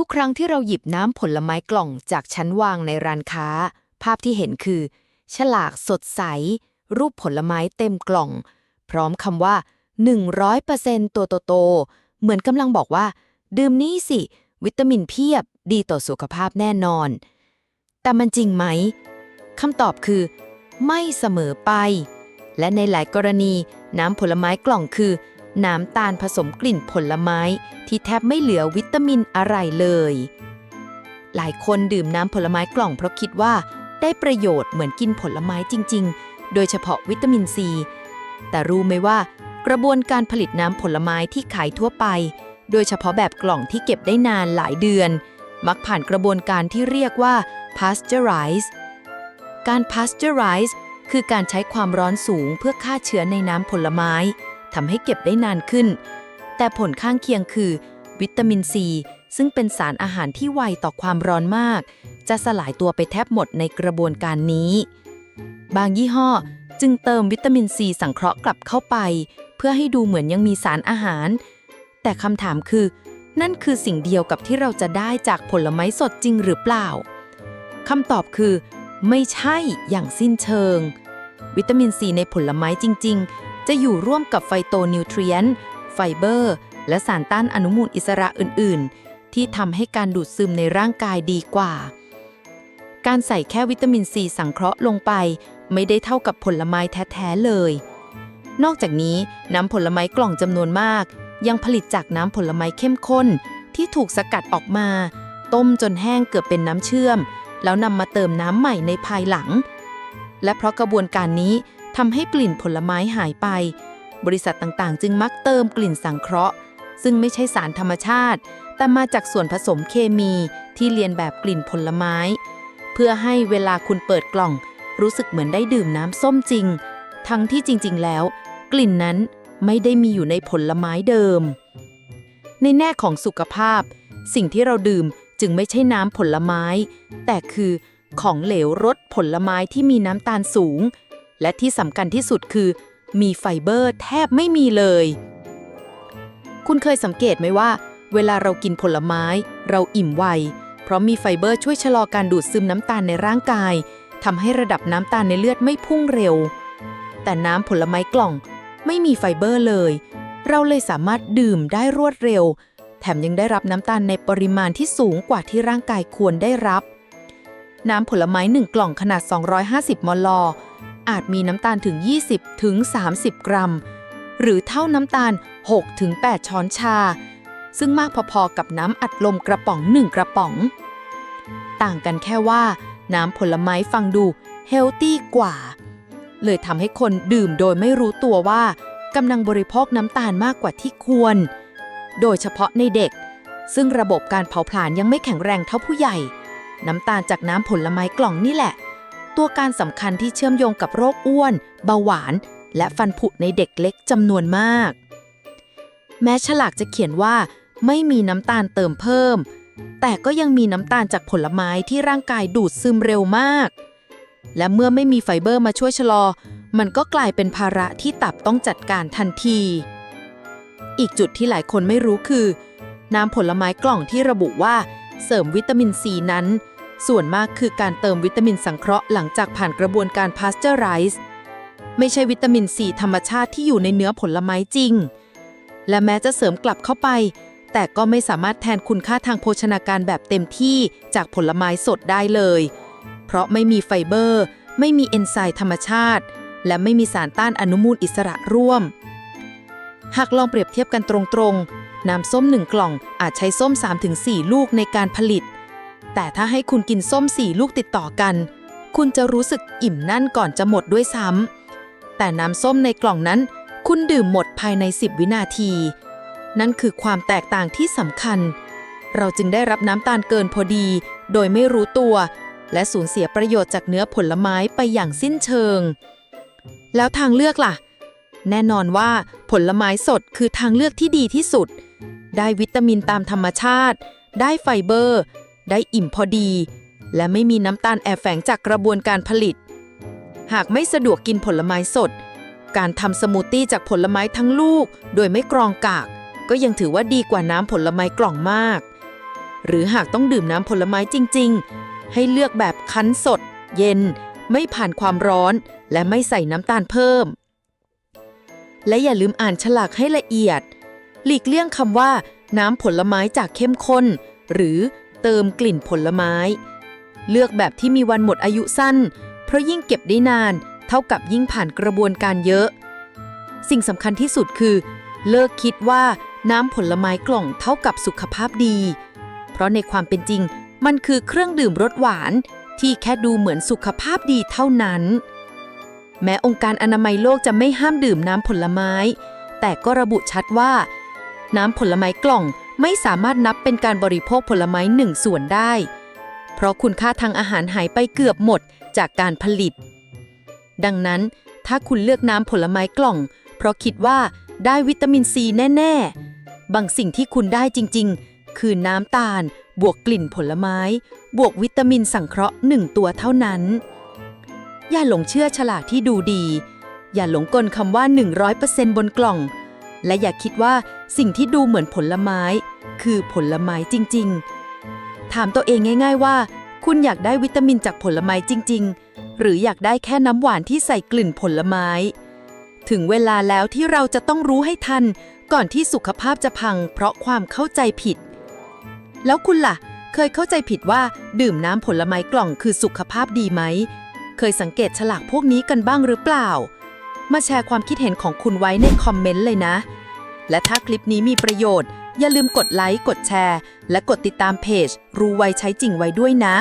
ทุกครั้งที่เราหยิบน้ำผลไม้กล่องจากชั้นวางในร้านค้า ภาพที่เห็นคือ ฉลากสดใส รูปผลไม้เต็มกล่อง พร้อมคำว่า 100%ตัวโตๆเหมือนกำลังบอกว่า ดื่มนี่สิ วิตามินเพียบ ดีต่อสุขภาพแน่นอน แต่มันจริงไหมคำตอบคือ ไม่เสมอไป และในหลายกรณี น้ำผลไม้กล่องคือ น้ำตาลผสมกลิ่นผลไม้ที่แทบไม่เหลือวิตามินอะไรเลย หลายคนดื่มน้ำผลไม้กล่องเพราะคิดว่าได้ประโยชน์เหมือนกินผลไม้จริง ๆ โดยเฉพาะวิตามินซี แต่รู้ไหมว่า กระบวนการผลิตน้ำผลไม้ที่ขายทั่วไป โดยเฉพาะแบบกล่องที่เก็บได้นานหลายเดือน มักผ่านกระบวนการที่เรียกว่า pasteurize การ pasteurize คือการใช้ความร้อนสูงเพื่อฆ่าเชื้อในน้ำผลไม้ ทำให้เก็บได้นานขึ้น แต่ผลข้างเคียงคือ วิตามินซี ซึ่งเป็นสารอาหารที่ไวต่อความร้อนมาก จะสลายตัวไปแทบหมดในกระบวนการนี้ บางยี่ห้อจึงเติมวิตามินซีสังเคราะห์กลับเข้าไป เพื่อให้ดูเหมือนยังมีสารอาหาร แต่คำถามคือ นั่นคือสิ่งเดียวกับที่เราจะได้จากผลไม้สดจริงหรือเปล่าคำตอบคือ ไม่ใช่อย่างสิ้นเชิง วิตามินซีในผลไม้จริง ๆ จะอยู่ร่วมกับไฟโตนิวทรียนไฟเบอร์ และสารต้านอนุมูลอิสระอื่น ๆ ที่ทำให้การดูดซึมในร่างกายดีกว่า การใส่แค่วิตามินซีสังเคราะห์ลงไป ไม่ได้เท่ากับผลไม้แท้ ๆ เลย นอกจากนี้น้ำผลไม้กล่องจำนวนมาก ยังผลิตจากน้ำผลไม้เข้มข้นที่ถูกสกัดออกมา ต้มจนแห้งเกือบเป็นน้ำเชื่อม แล้วนำมาเติมน้ำใหม่ในภายหลัง และเพราะกระบวนการนี้ ทำให้กลิ่นผลไม้หายไป บริษัทต่างๆ จึงมักเติมกลิ่นสังเคราะห์ ซึ่งไม่ใช่สารธรรมชาติ แต่มาจากส่วนผสมเคมีที่เลียนแบบกลิ่นผลไม้ เพื่อให้เวลาคุณเปิดกล่อง รู้สึกเหมือนได้ดื่มน้ำส้มจริง ทั้งที่จริง ๆ แล้ว กลิ่นนั้นไม่ได้มีอยู่ในผลไม้เดิม ในแง่ของสุขภาพ สิ่งที่เราดื่มจึงไม่ใช่น้ำผลไม้ แต่คือของเหลวรสผลไม้ที่มีน้ำตาลสูง และที่สำคัญที่สุดคือ มีไฟเบอร์แทบไม่มีเลย คุณเคยสังเกตไหมว่า เวลาเรากินผลไม้ เราอิ่มไว เพราะมีไฟเบอร์ช่วยชะลอการดูดซึมน้ำตาลในร่างกายทำให้ระดับน้ำตาลในเลือดไม่พุ่งเร็ว แต่น้ำผลไม้กล่องไม่มีไฟเบอร์เลย เราเลยสามารถดื่มได้รวดเร็ว แถมยังได้รับน้ำตาลในปริมาณที่สูงกว่าที่ร่างกายควรได้รับ น้ำผลไม้1กล่องขนาด 250 มล อาจมีน้ำตาลถึง 20 ถึง 30 กรัม หรือเท่าน้ำตาล 6 ถึง 8 ช้อนชา ซึ่งมากพอๆกับน้ำอัดลมกระป๋อง1กระป๋อง ต่างกันแค่ว่า น้ำผลไม้ฟังดูเฮลตี้กว่า เลยทำให้คนดื่มโดยไม่รู้ตัวว่ากำลังบริโภคน้ำตาลมากกว่าที่ควร โดยเฉพาะในเด็ก ซึ่งระบบการเผาผลาญยังไม่แข็งแรงเท่าผู้ใหญ่ น้ำตาลจากน้ำผลไม้กล่องนี่แหละ ตัวการสำคัญที่เชื่อมโยงกับโรคอ้วน เบาหวาน และฟันผุในเด็กเล็กจำนวนมาก แม้ฉลากจะเขียนว่า ไม่มีน้ำตาลเติมเพิ่ม แต่ก็ยังมีน้ำตาลจากผลไม้ที่ร่างกายดูดซึมเร็วมาก และเมื่อไม่มีไฟเบอร์มาช่วยชะลอ มันก็กลายเป็นภาระที่ตับต้องจัดการทันที อีกจุดที่หลายคนไม่รู้คือ น้ำผลไม้กล่องที่ระบุว่า เสริมวิตามินซีนั้น ส่วนมากคือการเติมวิตามินสังเคราะห์หลังจากผ่านกระบวนการพาสเจอร์ไรส์ไม่ใช่วิตามินซีธรรมชาติที่อยู่ในเนื้อผลไม้จริง และแม้จะเสริมกลับเข้าไป แต่ก็ไม่สามารถแทนคุณค่าทางโภชนาการแบบเต็มที่จากผลไม้สดได้เลย เพราะไม่มีไฟเบอร์ ไม่มีเอนไซม์ธรรมชาติ และไม่มีสารต้านอนุมูลอิสระร่วม หากลองเปรียบเทียบกันตรงๆ น้ำส้มหนึ่งกล่องอาจใช้ส้ม 3-4 ลูกในการผลิต แต่ถ้าให้คุณกินส้ม4ลูกติดต่อกัน คุณจะรู้สึกอิ่มนั่นก่อนจะหมดด้วยซ้ำแต่น้ำส้มในกล่องนั้น คุณดื่มหมดภายใน 10 วินาที นั่นคือความแตกต่างที่สำคัญ เราจึงได้รับน้ำตาลเกินพอดี โดยไม่รู้ตัว และสูญเสียประโยชน์จากเนื้อผลไม้ไปอย่างสิ้นเชิง แล้วทางเลือกล่ะ แน่นอนว่าผลไม้สดคือทางเลือกที่ดีที่สุด ได้วิตามินตามธรรมชาติ ได้ไฟเบอร์ ได้อิ่มพอดี และไม่มีน้ำตาลแอบแฝงจากกระบวนการผลิต หากไม่สะดวกกินผลไม้สด การทำสมูทตี้จากผลไม้ทั้งลูก โดยไม่กรองกาก ก็ยังถือว่าดีกว่าน้ำผลไม้กล่องมาก หรือหากต้องดื่มน้ำผลไม้จริง ๆ ให้เลือกแบบคั้นสด เย็น ไม่ผ่านความร้อน และไม่ใส่น้ำตาลเพิ่ม และอย่าลืมอ่านฉลากให้ละเอียด หลีกเลี่ยงคำว่าน้ำผลไม้จากเข้มข้น หรือ เติมกลิ่นผลไม้ เลือกแบบที่มีวันหมดอายุสั้น เพราะยิ่งเก็บได้นาน เท่ากับยิ่งผ่านกระบวนการเยอะ สิ่งสำคัญที่สุดคือ เลิกคิดว่าน้ำผลไม้กล่องเท่ากับสุขภาพดี เพราะในความเป็นจริง มันคือเครื่องดื่มรสหวาน ที่แค่ดูเหมือนสุขภาพดีเท่านั้น แม้องค์การอนามัยโลกจะไม่ห้ามดื่มน้ำผลไม้ แต่ก็ระบุชัดว่า น้ำผลไม้กล่อง ไม่สามารถนับเป็นการบริโภคผลไม้หนึ่งส่วนได้ เพราะคุณค่าทางอาหารหายไปเกือบหมดจากการผลิต ดังนั้น ถ้าคุณเลือกน้ำผลไม้กล่อง เพราะคิดว่าได้วิตามินซีแน่ ๆ บางสิ่งที่คุณได้จริง ๆ คือน้ำตาล บวกกลิ่นผลไม้ บวกวิตามินสังเคราะห์หนึ่งตัวเท่านั้น อย่าหลงเชื่อฉลากที่ดูดี อย่าหลงกลคำว่า 100%บนกล่อง และอย่าคิดว่าสิ่งที่ดูเหมือนผลไม้ คือผลไม้จริง ๆ ถามตัวเองง่าย ๆ ว่า คุณอยากได้วิตามินจากผลไม้จริง ๆ หรืออยากได้แค่น้ำหวานที่ใส่กลิ่นผลไม้ ถึงเวลาแล้วที่เราจะต้องรู้ให้ทัน ก่อนที่สุขภาพจะพัง เพราะความเข้าใจผิด แล้วคุณล่ะ เคยเข้าใจผิดว่า ดื่มน้ำผลไม้กล่องคือสุขภาพดีไหม เคยสังเกตฉลากพวกนี้กันบ้างหรือเปล่า มาแชร์ความคิดเห็นของคุณไว้ในคอมเมนต์เลยนะ และถ้าคลิปนี้มีประโยชน์ อย่าลืมกดไลค์ กดแชร์ และกดติดตามเพจ รู้ไวใช้จริงไว้ด้วยนะ